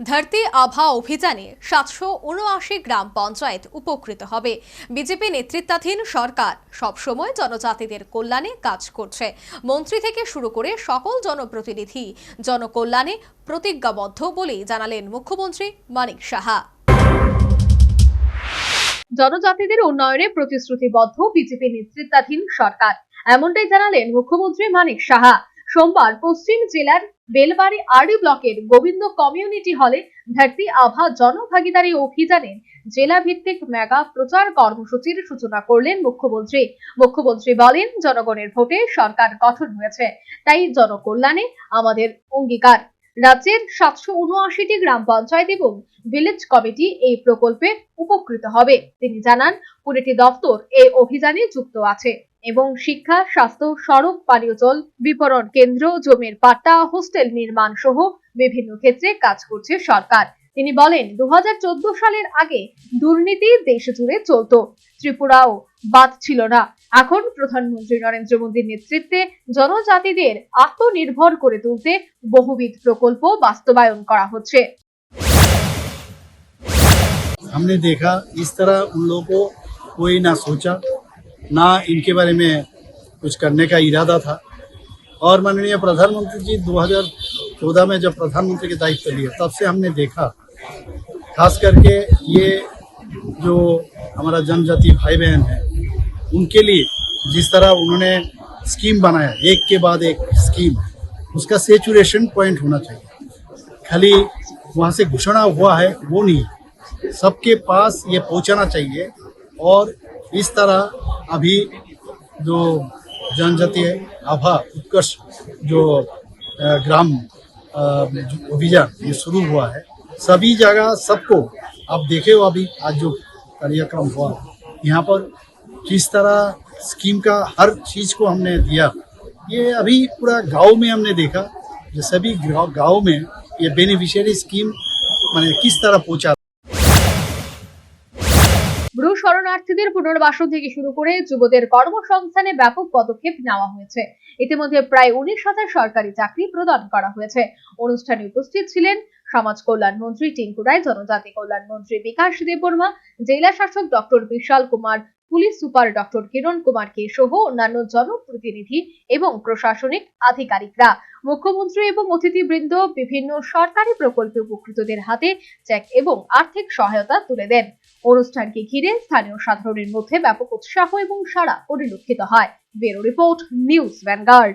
ধরতি আভা অভিযানে সাতশো উনআশি গ্রাম পঞ্চায়েত উপকৃত হবে। বিজেপি নেতৃত্বাধীন সরকার সবসময় জনজাতিদের কল্যাণে কাজ করছে। মন্ত্রী থেকে শুরু করে সকল জনপ্রতিনিধি জনকল্যাণে প্রতিজ্ঞাবদ্ধ বলেই জানালেন মুখ্যমন্ত্রী মানিক সাহা। জনজাতিদের উন্নয়নে প্রতিশ্রুতিবদ্ধ বিজেপি নেতৃত্বাধীন সরকার। এমনটাই জানালেন মুখ্যমন্ত্রী মানিক সাহা। সোমবার পশ্চিম জেলার বেলবাড়ি আরডি ব্লকের গোবিন্দ কমিউনিটি হলে ধরতি আভা জনভাগিদারি অভিযানের জেলা ভিত্তিক মেগা প্রচার কর্মসূচির সূচনা করলেন মুখ্যমন্ত্রী। মুখ্যমন্ত্রী বলেন, জনগণের ভোটে সরকার গঠন হয়েছে, তাই জনকল্যাণে আমাদের অঙ্গীকার। রাজ্যের সাতশো উনআশিটি গ্রাম পঞ্চায়েত এবং ভিলেজ কমিটি এই প্রকল্পে উপকৃত হবে। তিনি জানান, কুড়িটি দপ্তর এই অভিযানে যুক্ত আছে। এবং শিক্ষা স্বাস্থ্য সড়ক পানীয় জল বিপণন কেন্দ্র জমির পাট্টা হোস্টেল নির্মাণ সহ বিভিন্ন ক্ষেত্রে কাজ করছে সরকার তিনি বলেন দু সালের আগে দুর্নীতি দেশ জুড়ে চলতো ত্রিপুরাও বাদ ছিল না এখন প্রধানমন্ত্রী নরেন্দ্র মোদীর নেতৃত্বে জনজাতিদের আত্মনির্ভর করে তুলতে বহুবিধ প্রকল্প বাস্তবায়ন করা হচ্ছে हमने देखा इस तरह उन लोगों को कोई ना सोचा ना इनके बारे में कुछ करने का इरादा था। और माननीय प्रधानमंत्री जी 2014 में जब प्रधानमंत्री के दायित्व लिए, तब से हमने देखा, खास करके ये जो हमारा जनजाति भाई बहन है, उनके लिए जिस तरह उन्होंने स्कीम बनाया, एक के बाद एक स्कीम, उसका सेचुरेशन पॉइंट होना चाहिए। खाली वहाँ से घोषणा हुआ है, वो नहीं। सबके पास ये पहुंचाना चाहिए और इस तरह अभी जो जनजातीय आभा, उत्कर्ष, जो ग्राम अभियान ये शुरू हुआ है, सभी जगह सबको आप देखे हो अभी आज जो कार्यक्रम हुआ। यहाँ पर किस तरह स्कीम का हर चीज़ को हमने दिया। ये अभी पूरा गाँव में हमने देखा जो सभी गाँव में ये बेनिफिशियरी स्कीम मैंने किस तरह पहुँचा ব্রু শরণার্থীদের পুনর্বাসন থেকে শুরু করে যুবদের কর্মসংস্থানে ব্যাপক পদক্ষেপ নেওয়া হয়েছে। ইতিমধ্যে প্রায় উনিশ হাজার সরকারি চাকরি প্রদান করা হয়েছে। অনুষ্ঠানে উপস্থিত ছিলেন সমাজ কল্যাণ মন্ত্রী টিঙ্কু রায়, জনজাতি কল্যাণ মন্ত্রী বিকাশ দেববর্মা, জেলা শাসক doctor Bishal Kumar police super doctor Kiran কুমারকে সহ অন্যান্য জনপ্রতিনিধি এবং প্রশাসনিক আধিকারিকরা, মুখ্যমন্ত্রী এবং অতিথিবৃন্দ, বিভিন্ন সরকারি প্রকল্পে উপকৃতদের হাতে চেক এবং আর্থিক সহায়তা তুলে দেন। অনুষ্ঠানকে ঘিরে স্থানীয় সাধারণের মধ্যে ব্যাপক উৎসাহ এবং সাড়া পরিলক্ষিত হয়। Bureau report news Vanguard.